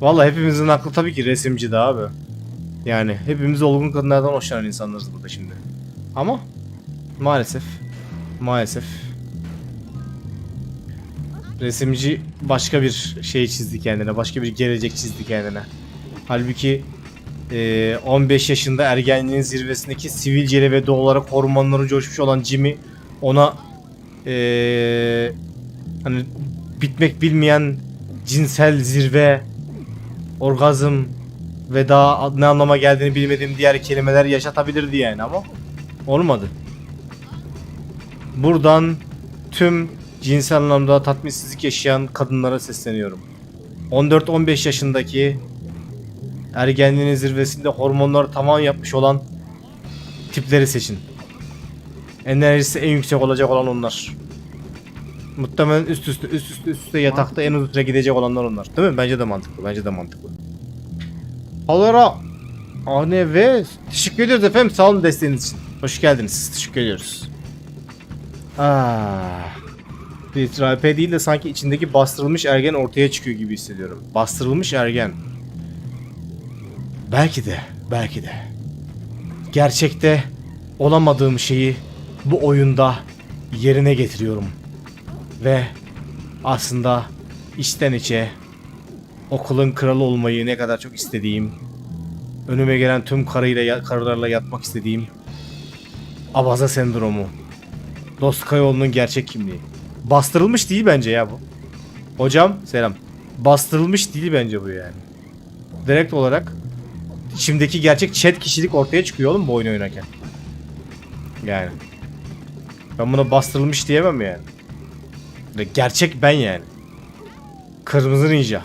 Vallahi hepimizin aklı tabii ki resimci de abi. Yani hepimiz olgun kadınlardan hoşlanan insanlarız burada şimdi. Ama maalesef maalesef resimci başka bir şey çizdi kendine. Başka bir gelecek çizdi kendine. Halbuki eee, 15 yaşında ergenliğin zirvesindeki sivilceli ve doğal olarak hormonları coşmuş olan Jimmy ona eee, hani bitmek bilmeyen cinsel zirve, orgazm ve daha ne anlama geldiğini bilmediğim diğer kelimeler yaşatabilirdi yani ama olmadı. Buradan tüm cinsel anlamda tatminsizlik yaşayan kadınlara sesleniyorum. 14-15 yaşındaki ergenliğinin zirvesinde hormonları tavan yapmış olan tipleri seçin. Enerjisi en yüksek olacak olan onlar. Muhtemelen üst üste üst üste üst üste yatakta en uzun gidecek olanlar onlar. Değil mi? Bence de mantıklı. Bence de mantıklı. Alara ANV teşekkür ediyoruz efendim. Sağ olun desteğiniz için. Hoş geldiniz. Teşekkür ediyoruz. Ah. Bir RP değil de sanki içindeki bastırılmış ergen ortaya çıkıyor gibi hissediyorum. Bastırılmış ergen. Belki de, belki de. Gerçekte olamadığım şeyi bu oyunda yerine getiriyorum. Ve aslında içten içe okulun kralı olmayı ne kadar çok istediğim, önüme gelen tüm karıyla karılarla yatmak istediğim abaza sendromu. Dostoyevski'nin gerçek kimliği. Bastırılmış değil bence ya bu. Hocam selam. Bastırılmış değil bence bu yani. Direkt olarak içimdeki gerçek chat kişilik ortaya çıkıyor oğlum bu oyunu oynarken. Yani. Ben buna bastırılmış diyemem yani. Gerçek ben yani. Kırmızı ninja.